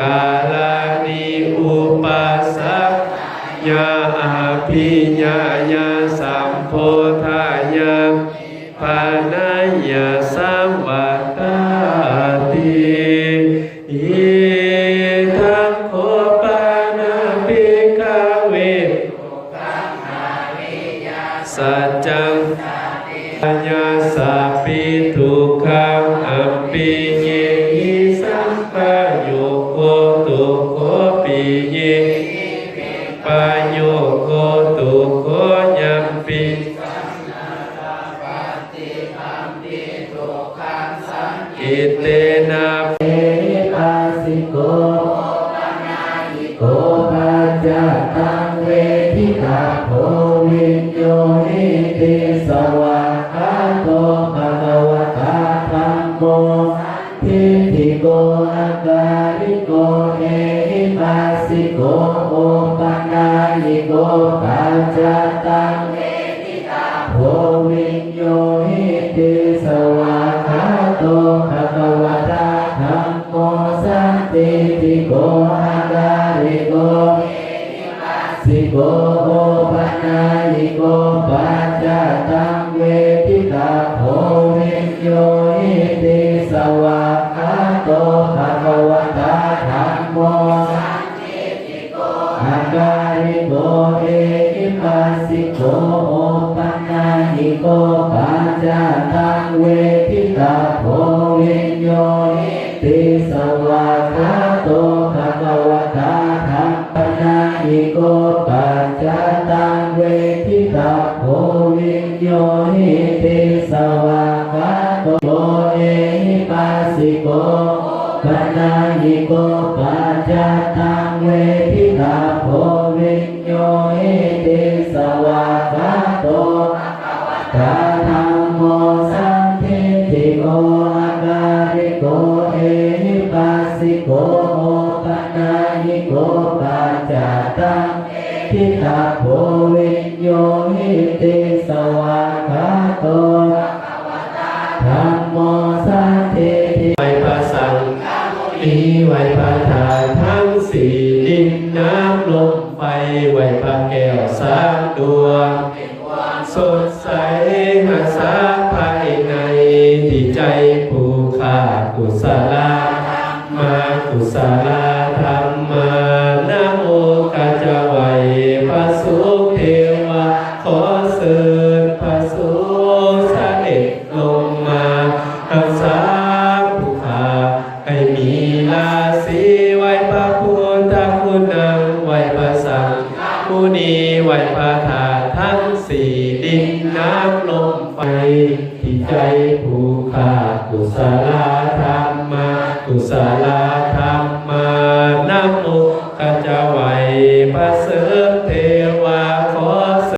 กาลานิอุปัสสะยาอภิญญาสัมโพธายาปานายาสัมวัตติอิทังโคปานาปิกาเวสัจจังปัญญาสัพพิทุ ปิเยปะโยโกตุโคยัมปิอิเตนะเอปัสสิโกโกปัจจตังเวทิตาโพวิญโยนิติสวะคาโตภะคะวะตาธัมโมทิฏฐิโกอาการิโก อปัญญิโกปัจจตังเวทิตาโพวิญโยนิติสวะคาโตภะคะวะตาธัมโมสันติติโกอาการิโกสิโกโอปัญญิโกปัจจตังเวทิตาโพวิญโยนิติสวะคาโตภะคะ เอหิปัสสิโกโอปัญญิโกปัจจตังเวทิตาโพวิญโยนิติสวะคาโตภะคะวะตาธัมปัญญิโกปัจจตังเวทิตาโพวิญโยนิติสวะคาโตโยเอหิปัสสิโกปัญญิโกปัจจตังเวทิตาโพวิญ โยหิติสวะคาโตพระธรรมโมสันทิติโกอาการิโกเอหิปัสสิโกโอปัญญิโกปัจจตังทิตาโพวิญโยหิติสวะคาโตธรรมโมสันทิติไวภาสังมีไวภาทานทั้งสี่ดินน้ำ สดใสหาสาภายในที่ใจผู้ขากุศลามากุศลาธรรมานะโมกัจไวัยพระสุเทวาขอเสิญพระสุเสด็จลงมารักษาผู้ขาให้มีราศีไว้พระพุทธคุณนังไว้พระสังมุนีไว้พระ น้ำลมไฟที่ใจผู้ขากุศลธรรมากุศลา